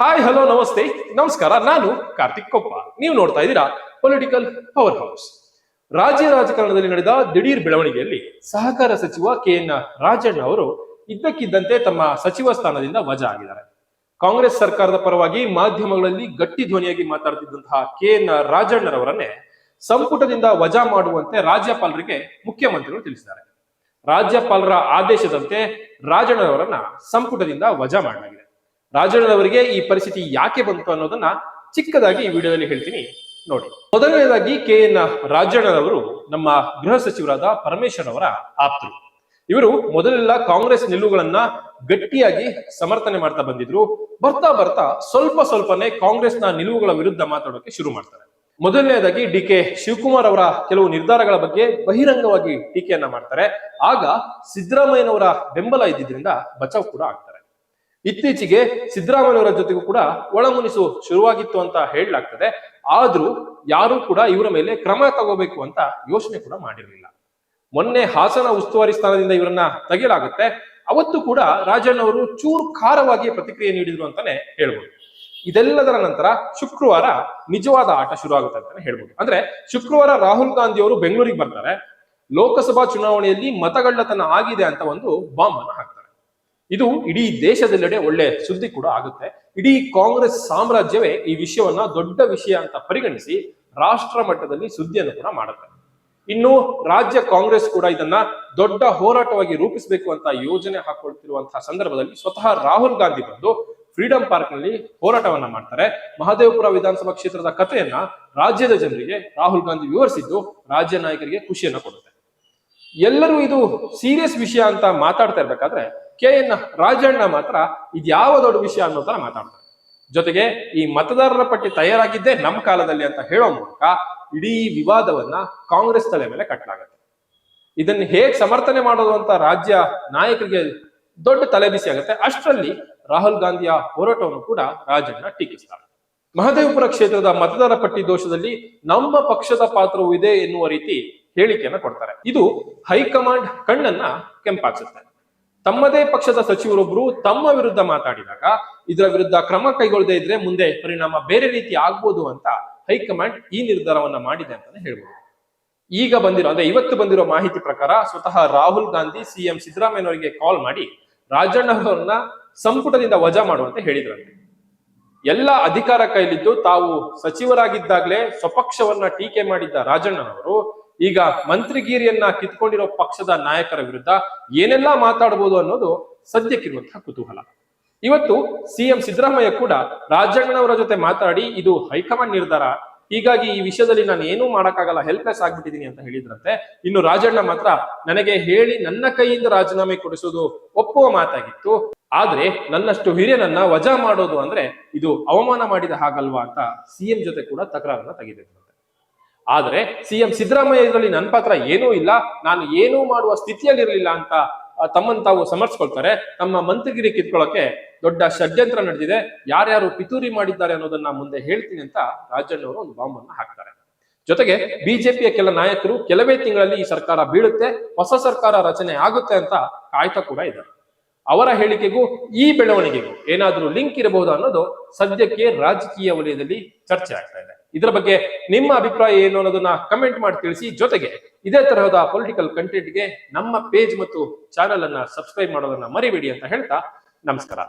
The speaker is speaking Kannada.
ಹಾಯ್ ಹಲೋ ನಮಸ್ತೆ ನಮಸ್ಕಾರ, ನಾನು ಕಾರ್ತಿಕ್ ಕೊಪ್ಪ. ನೀವು ನೋಡ್ತಾ ಇದ್ದೀರಾ ಪೊಲಿಟಿಕಲ್ ಪವರ್ ಹೌಸ್ ರಾಜ್ಯ ರಾಜಕಾರಣದಲ್ಲಿ ನಡೆದ ದಿಢೀರ್ ಬೆಳವಣಿಗೆಯಲ್ಲಿ ಸಹಕಾರ ಸಚಿವ ಕೆ ಎನ್ ರಾಜಣ್ಣ ಅವರು ಇದ್ದಕ್ಕಿದ್ದಂತೆ ತಮ್ಮ ಸಚಿವ ಸ್ಥಾನದಿಂದ ವಜಾ ಆಗಿದ್ದಾರೆ. ಕಾಂಗ್ರೆಸ್ ಸರ್ಕಾರದ ಪರವಾಗಿ ಮಾಧ್ಯಮಗಳಲ್ಲಿ ಗಟ್ಟಿ ಧ್ವನಿಯಾಗಿ ಮಾತಾಡ್ತಿದ್ದಂತಹ ಕೆ ಎನ್ ರಾಜಣ್ಣರವರನ್ನೇ ಸಂಪುಟದಿಂದ ವಜಾ ಮಾಡುವಂತೆ ರಾಜ್ಯಪಾಲರಿಗೆ ಮುಖ್ಯಮಂತ್ರಿಗಳು ತಿಳಿಸಿದ್ದಾರೆ. ರಾಜ್ಯಪಾಲರ ಆದೇಶದಂತೆ ರಾಜಣ್ಣರವರನ್ನ ಸಂಪುಟದಿಂದ ವಜಾ ಮಾಡಲಾಗಿದೆ. ರಾಜಣ್ಣನವರಿಗೆ ಈ ಪರಿಸ್ಥಿತಿ ಯಾಕೆ ಬಂತು ಅನ್ನೋದನ್ನ ಚಿಕ್ಕದಾಗಿ ಈ ವಿಡಿಯೋದಲ್ಲಿ ಹೇಳ್ತೀನಿ. ನೋಡಿ, ಮೊದಲನೇದಾಗಿ ಕೆ. ಎನ್. ರಾಜಣ್ಣನವರು ನಮ್ಮ ಗೃಹ ಸಚಿವರಾದ ಪರಮೇಶ್ವರ್ ಅವರ ಆಪ್ತರು. ಇವರು ಮೊದಲೆಲ್ಲ ಕಾಂಗ್ರೆಸ್ ನಿಲುವುಗಳನ್ನ ಗಟ್ಟಿಯಾಗಿ ಸಮರ್ಥನೆ ಮಾಡ್ತಾ ಬಂದಿದ್ರು. ಬರ್ತಾ ಬರ್ತಾ ಸ್ವಲ್ಪ ಸ್ವಲ್ಪನೇ ಕಾಂಗ್ರೆಸ್ನ ನಿಲುವುಗಳ ವಿರುದ್ಧ ಮಾತಾಡೋಕೆ ಶುರು ಮಾಡ್ತಾರೆ. ಮೊದಲನೇದಾಗಿ ಡಿ. ಕೆ. ಶಿವಕುಮಾರ್ ಅವರ ಕೆಲವು ನಿರ್ಧಾರಗಳ ಬಗ್ಗೆ ಬಹಿರಂಗವಾಗಿ ಟೀಕೆಯನ್ನ ಮಾಡ್ತಾರೆ. ಆಗ ಸಿದ್ದರಾಮಯ್ಯನವರ ಬೆಂಬಲ ಇದ್ದಿದ್ರಿಂದ ಬಚಾವ್ ಕೂಡ ಆಗ್ತಾರೆ ಇತ್ತೀಚೆಗೆ ಸಿದ್ದರಾಮಯ್ಯವರ ಜೊತೆಗೂ ಕೂಡ ಒಳಮುನಿಸು ಶುರುವಾಗಿತ್ತು ಅಂತ ಹೇಳಲಾಗ್ತದೆ. ಆದ್ರೂ ಯಾರು ಕೂಡ ಇವರ ಮೇಲೆ ಕ್ರಮ ತಗೋಬೇಕು ಅಂತ ಯೋಚನೆ ಕೂಡ ಮಾಡಿರಲಿಲ್ಲ. ಮೊನ್ನೆ ಹಾಸನ ಉಸ್ತುವಾರಿ ಸ್ಥಾನದಿಂದ ಇವರನ್ನ ತೆಗೆಯಲಾಗುತ್ತೆ. ಅವತ್ತು ಕೂಡ ರಾಜಣ್ಣ ಅವರು ಚೂರು ಖಾರವಾಗಿ ಪ್ರತಿಕ್ರಿಯೆ ನೀಡಿದ್ರು ಅಂತಾನೆ ಹೇಳ್ಬೋದು. ಇದೆಲ್ಲದರ ನಂತರ ಶುಕ್ರವಾರ ನಿಜವಾದ ಆಟ ಶುರು ಆಗುತ್ತೆ ಅಂತಾನೆ ಹೇಳ್ಬೋದು. ಅಂದ್ರೆ ಶುಕ್ರವಾರ ರಾಹುಲ್ ಗಾಂಧಿ ಅವರು ಬೆಂಗಳೂರಿಗೆ ಬರ್ತಾರೆ. ಲೋಕಸಭಾ ಚುನಾವಣೆಯಲ್ಲಿ ಮತಗಳ್ಳತನ ಆಗಿದೆ ಅಂತ ಒಂದು ಬಾಂಬ್ ಅನ್ನು ಹಾಕ್ತಾರೆ. ಇದು ಇಡೀ ದೇಶದೆಲ್ಲೆಡೆ ಒಳ್ಳೆ ಸುದ್ದಿ ಕೂಡ ಆಗುತ್ತೆ. ಇಡೀ ಕಾಂಗ್ರೆಸ್ ಸಾಮ್ರಾಜ್ಯವೇ ಈ ವಿಷಯವನ್ನ ದೊಡ್ಡ ವಿಷಯ ಅಂತ ಪರಿಗಣಿಸಿ ರಾಷ್ಟ್ರ ಮಟ್ಟದಲ್ಲಿ ಸುದ್ದಿಯನ್ನು ಕೂಡ ಮಾಡುತ್ತೆ. ಇನ್ನು ರಾಜ್ಯ ಕಾಂಗ್ರೆಸ್ ಕೂಡ ಇದನ್ನ ದೊಡ್ಡ ಹೋರಾಟವಾಗಿ ರೂಪಿಸಬೇಕು ಅಂತ ಯೋಜನೆ ಹಾಕೊಳ್ತಿರುವಂತಹ ಸಂದರ್ಭದಲ್ಲಿ ಸ್ವತಃ ರಾಹುಲ್ ಗಾಂಧಿ ಬಂದು ಫ್ರೀಡಂ ಪಾರ್ಕ್ನಲ್ಲಿ ಹೋರಾಟವನ್ನ ಮಾಡ್ತಾರೆ. ಮಹದೇವಪುರ ವಿಧಾನಸಭಾ ಕ್ಷೇತ್ರದ ಕಥೆಯನ್ನ ರಾಜ್ಯದ ಜನರಿಗೆ ರಾಹುಲ್ ಗಾಂಧಿ ವಿವರಿಸಿದ್ದು ರಾಜ್ಯ ನಾಯಕರಿಗೆ ಖುಷಿಯನ್ನ ಕೊಡುತ್ತೆ. ಎಲ್ಲರೂ ಇದು ಸೀರಿಯಸ್ ವಿಷಯ ಅಂತ ಮಾತಾಡ್ತಾ ಇರ್ಬೇಕಾದ್ರೆ ಕೆ ಎನ್ ರಾಜಣ್ಣ ಮಾತ್ರ ಇದ್ಯಾವ ದೊಡ್ಡ ವಿಷಯ ಅನ್ನೋ ತರ ಮಾತಾಡ್ತಾರೆ. ಜೊತೆಗೆ ಈ ಮತದಾರರ ಪಟ್ಟಿ ತಯಾರಾಗಿದ್ದೇ ನಮ್ಮ ಕಾಲದಲ್ಲಿ ಅಂತ ಹೇಳೋ ಮೂಲಕ ಇಡೀ ವಿವಾದವನ್ನ ಕಾಂಗ್ರೆಸ್ ತಲೆ ಮೇಲೆ ಕಟ್ಟಲಾಗುತ್ತೆ ಇದನ್ನು ಹೇಗೆ ಸಮರ್ಥನೆ ಮಾಡೋದು ಅಂತ ರಾಜ್ಯ ನಾಯಕರಿಗೆ ದೊಡ್ಡ ತಲೆಬಿಸಿ ಆಗುತ್ತೆ. ಅಷ್ಟರಲ್ಲಿ ರಾಹುಲ್ ಗಾಂಧಿಯ ಹೋರಾಟವನ್ನು ಕೂಡ ರಾಜಣ್ಣ ಟೀಕಿಸ್ತಾರೆ. ಮಹದೇವಪುರ ಕ್ಷೇತ್ರದ ಮತದಾರ ಪಟ್ಟಿ ದೋಷದಲ್ಲಿ ನಮ್ಮ ಪಕ್ಷದ ಪಾತ್ರವೂ ಇದೆ ಎನ್ನುವ ರೀತಿ ಹೇಳಿಕೆಯನ್ನ ಕೊಡ್ತಾರೆ. ಇದು ಹೈಕಮಾಂಡ್ ಕಣ್ಣನ್ನ ಕೆಂಪಾಗಿಸುತ್ತೆ. ತಮ್ಮದೇ ಪಕ್ಷದ ಸಚಿವರೊಬ್ಬರು ತಮ್ಮ ವಿರುದ್ಧ ಮಾತಾಡಿದಾಗ ಇದರ ವಿರುದ್ಧ ಕ್ರಮ ಕೈಗೊಳ್ಳದೆ ಇದ್ರೆ ಮುಂದೆ ಪರಿಣಾಮ ಬೇರೆ ರೀತಿ ಆಗ್ಬೋದು ಅಂತ ಹೈಕಮಾಂಡ್ ಈ ನಿರ್ಧಾರವನ್ನ ಮಾಡಿದೆ ಅಂತಾನೆ ಹೇಳ್ಬೋದು. ಈಗ ಬಂದಿರೋ, ಅಂದ್ರೆ ಇವತ್ತು ಬಂದಿರೋ ಮಾಹಿತಿ ಪ್ರಕಾರ ಸ್ವತಃ ರಾಹುಲ್ ಗಾಂಧಿ ಸಿಎಂ ಸಿದ್ದರಾಮಯ್ಯನವರಿಗೆ ಕಾಲ್ ಮಾಡಿ ರಾಜಣ್ಣ ಅವರನ್ನ ಸಂಪುಟದಿಂದ ವಜಾ ಮಾಡುವಂತೆ ಹೇಳಿದ್ರಂತೆ. ಎಲ್ಲ ಅಧಿಕಾರ ಕೈಲಿದ್ದು ತಾವು ಸಚಿವರಾಗಿದ್ದಾಗಲೇ ಸ್ವಪಕ್ಷವನ್ನ ಟೀಕೆ ಮಾಡಿದ್ದ ರಾಜಣ್ಣನವರು ಈಗ ಮಂತ್ರಿಗಿರಿಯನ್ನ ಕಿತ್ಕೊಂಡಿರೋ ಪಕ್ಷದ ನಾಯಕರ ವಿರುದ್ಧ ಏನೆಲ್ಲಾ ಮಾತಾಡಬಹುದು ಅನ್ನೋದು ಸದ್ಯಕ್ಕಿರುವಂತಹ ಕುತೂಹಲ. ಇವತ್ತು ಸಿಎಂ ಸಿದ್ದರಾಮಯ್ಯ ಕೂಡ ರಾಜಣ್ಣವರ ಜೊತೆ ಮಾತಾಡಿ ಇದು ಹೈಕಮಾಂಡ್ ನಿರ್ಧಾರ. ಹೀಗಾಗಿ ಈ ವಿಷಯದಲ್ಲಿ ನಾನು ಏನೂ ಮಾಡೋಕ್ಕಾಗಲ್ಲ ಹೆಲ್ಪ್ಲೆಸ್ ಆಗ್ಬಿಟ್ಟಿದೀನಿ ಅಂತ ಹೇಳಿದ್ರಂತೆ. ಇನ್ನು ರಾಜಣ್ಣ ಮಾತ್ರ ನನಗೆ ಹೇಳಿ ನನ್ನ ಕೈಯಿಂದ ರಾಜೀನಾಮೆ ಕೊಡಿಸೋದು ಒಪ್ಪುವ ಮಾತಾಗಿತ್ತು. ಆದ್ರೆ ನನ್ನಷ್ಟು ಹಿರಿಯನನ್ನ ವಜಾ ಮಾಡೋದು ಅಂದ್ರೆ ಇದು ಅವಮಾನ ಮಾಡಿದ ಹಾಗಲ್ವಾ ಅಂತ ಸಿಎಂ ಜೊತೆ ಕೂಡ ತಕರಾರನ್ನ ತೆಗೆದಿದ್ರಂತೆ ಆದ್ರೆ ಸಿಎಂ ಸಿದ್ದರಾಮಯ್ಯ ಇದರಲ್ಲಿ ನನ್ನ ಪಾತ್ರ ಏನೂ ಇಲ್ಲ. ನಾನು ಏನೂ ಮಾಡುವ ಸ್ಥಿತಿಯಲ್ಲಿ ಇರಲಿಲ್ಲ ಅಂತ ತಮ್ಮನ್ನು ತಾವು ಸಮರ್ಸ್ಕೊಳ್ತಾರೆ ತಮ್ಮ ಮಂತ್ರಿಗಿರಿ ಕಿತ್ಕೊಳ್ಳೋಕೆ ದೊಡ್ಡ ಷಡ್ಯಂತ್ರ ನಡೆದಿದೆ. ಯಾರ್ಯಾರು ಪಿತೂರಿ ಮಾಡಿದ್ದಾರೆ ಅನ್ನೋದನ್ನ ಮುಂದೆ ಹೇಳ್ತೀನಿ ಅಂತ ರಾಜಣ್ಣವರು ಒಂದು ಬಾಂಬ್ ಅನ್ನ ಹಾಕ್ತಾರೆ. ಜೊತೆಗೆ ಬಿಜೆಪಿಯ ಕೆಲ ನಾಯಕರು ಕೆಲವೇ ತಿಂಗಳಲ್ಲಿ ಈ ಸರ್ಕಾರ ಬೀಳುತ್ತೆ, ಹೊಸ ಸರ್ಕಾರ ರಚನೆ ಆಗುತ್ತೆ ಅಂತ ಕಾಯ್ತಾ ಕೂಡ ಇದ್ದಾರೆ. ಅವರ ಹೇಳಿಕೆಗೂ ಈ ಬೆಳವಣಿಗೆಗೂ ಏನಾದರೂ ಲಿಂಕ್ ಇರಬಹುದು ಅನ್ನೋದು ಸದ್ಯಕ್ಕೆ ರಾಜಕೀಯ ವಲಯದಲ್ಲಿ ಚರ್ಚೆ ಆಗ್ತಾ ಇದೆ. ಇದರ ಬಗ್ಗೆ ನಿಮ್ಮ ಅಭಿಪ್ರಾಯ ಏನು ಅನ್ನೋದನ್ನ ಕಮೆಂಟ್ ಮಾಡಿ ತಿಳಿಸಿ. ಜೊತೆಗೆ ಇದೇ ತರಹದ ಪೊಲಿಟಿಕಲ್ ಕಂಟೆಂಟ್ಗೆ ನಮ್ಮ ಪೇಜ್ ಮತ್ತು ಚಾನೆಲ್ ಅನ್ನ ಸಬ್ಸ್ಕ್ರೈಬ್ ಮಾಡೋದನ್ನ ಮರಿಬೇಡಿ ಅಂತ ಹೇಳ್ತಾ ನಮಸ್ಕಾರ.